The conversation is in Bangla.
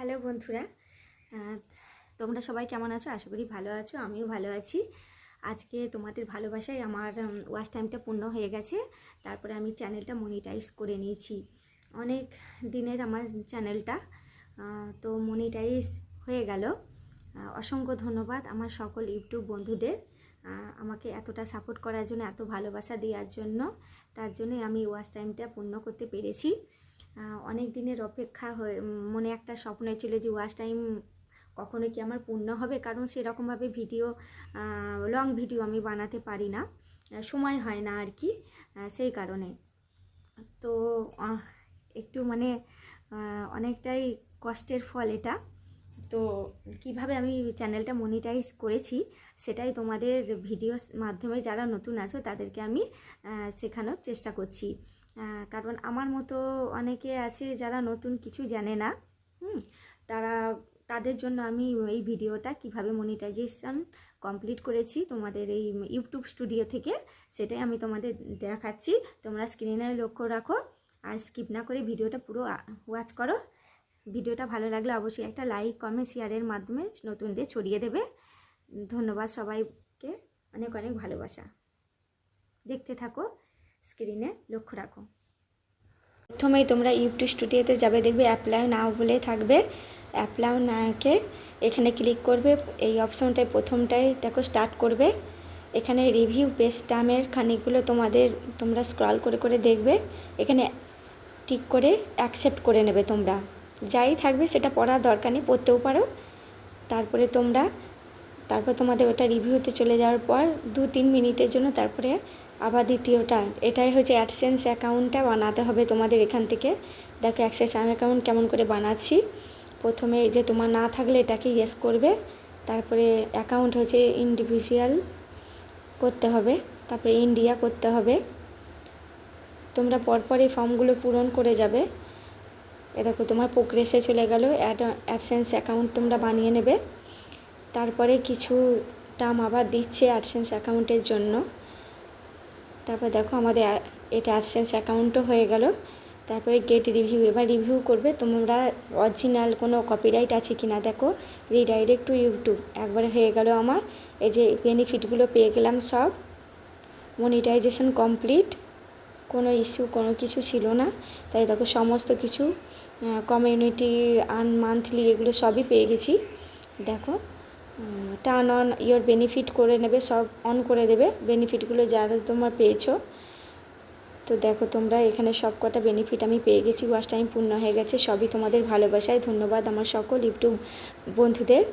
হ্যালো বন্ধুরা তোমরা সবাই কেমন আছো? আশা করি ভালো আছো, আমিও ভালো আছি। আজকে তোমাদের ভালোবাসায় আমার ওয়াচ টাইমটা পূর্ণ হয়ে গেছে। তারপরে আমি চ্যানেলটা মনিটাইজ করে নিয়েছি। অনেক দিনের আমার চ্যানেলটা তো মনিটাইজ হয়ে গেল। অসংখ্য ধন্যবাদ আমার সকল ইউটিউব বন্ধুদের। আমাকে এতটা সাপোর্ট করার জন্য, এত ভালোবাসা দেওয়ার জন্য, তার জন্যই আমি ওয়াচ টাইমটা পূর্ণ করতে পেরেছি। অনেক দিনের অপেক্ষা হয়ে, মনে একটা স্বপ্ন ছিল যে ওয়াচ টাইম কখনো কি আমার পূর্ণ হবে? কারণ সেরকমভাবে ভিডিও লং ভিডিও আমি বানাতে পারি না। সময় হয় না আর কি সেই কারণে। তো একটু মানে অনেকটাই কষ্টের ফল এটা। তো কীভাবে আমি চ্যানেলটা মনিটাইজ করেছি, সেটাই তোমাদের ভিডিওর মাধ্যমে যারা নতুন আছো, তাদেরকে আমি শেখানোর চেষ্টা করছি। কারণ আমার মতো অনেকে আছে যারা নতুন কিছু জানে না, হুম, তারা, তাদের জন্য আমি এই ভিডিওটা কীভাবে মনিটাইজেশন কমপ্লিট করেছি, তোমাদের এই ইউটিউব স্টুডিও থেকে, সেটাই আমি তোমাদের দেখাচ্ছি। তোমরা স্ক্রিনে লক্ষ্য রাখো, আর স্কিপ না করে ভিডিওটা পুরো ওয়াচ করো। ভিডিওটা ভালো লাগলে অবশ্যই একটা লাইক কমেন্ট শেয়ারের মাধ্যমে নতুনদের ছড়িয়ে দেবে। ধন্যবাদ সবাইকে। অনেক অনেক ভালোবাসা। দেখতে থাকো স্ক্রিনে লক্ষ্য রাখো। প্রথমেই তোমরা ইউটিউব স্টুডিওতে যাবে, দেখবে অ্যাপ্লাই নাও বলে থাকবে। অ্যাপ্লাই নাওকে এখানে ক্লিক করবে, এই অপশনটায় প্রথমটায় দেখো স্টার্ট করবে। এখানে রিভিউ বেস্ট টার্মের খানিকগুলো তোমাদের, তোমরা স্ক্রল করে করে দেখবে। এখানে টিক করে অ্যাকসেপ্ট করে নেবে তোমরা। যাই থাকবে সেটা পড়ার দরকার নেই, পড়তেও পারো। তারপরে তোমরা, তারপর তোমাদের ওটা রিভিউতে চলে যাওয়ার পর দু তিন মিনিটের জন্য তারপরে আবার দ্বিতীয়টা। এটাই হচ্ছে অ্যাডসেন্স অ্যাকাউন্টটা বানাতে হবে তোমাদের এখান থেকে। দেখো অ্যাক্সেস অ্যাকাউন্ট কেমন করে বানাচ্ছি। প্রথমে যে তোমার না থাকলে এটাকে ইয়েস করবে। তারপরে অ্যাকাউন্ট হচ্ছে ইন্ডিভিজুয়াল করতে হবে। তারপরে ইন্ডিয়া করতে হবে। তোমরা পরপর এই ফর্মগুলো পূরণ করে যাবে। এ দেখো, তোমার প্রোগ্রেসে চলে গেল। অ্যাড অ্যাডসেন্স অ্যাকাউন্ট তোমরা বানিয়ে নেবে। তারপরে কিছু টার্ম আবার দিচ্ছে অ্যাডসেন্স অ্যাকাউন্টের জন্য। তারপর দেখো, আমাদের এটা অ্যাডসেন্স অ্যাকাউন্টও হয়ে গেল। তারপরে গেট রিভিউ এবার রিভিউ করবে। তোমরা অরিজিনাল কোনো কপিরাইট আছে কি না দেখো। রিডাইরেক্ট টু ইউটিউব একবারে হয়ে গেল আমার। এই যে বেনিফিটগুলো পেয়ে গেলাম সব। মনিটাইজেশন কমপ্লিট কোনো ইস্যু কোনো কিছু ছিল না। তাই দেখো সমস্ত কিছু কমিউনিটি আন মান্থলি এগুলো সবই পেয়ে গেছি। দেখো টার্ন অন ইয়োর বেনিফিট করে নেবে, সব অন করে দেবে। বেনিফিটগুলো যারা তোমার পেয়েছ, তো দেখো তোমরা এখানে সব কটা বেনিফিট আমি পেয়ে গেছি। ওয়াচ টাইম পূর্ণ হয়ে গেছে। সবই তোমাদের ভালোবাসায়। ধন্যবাদ আমার সকল ইউটিউব বন্ধুদের।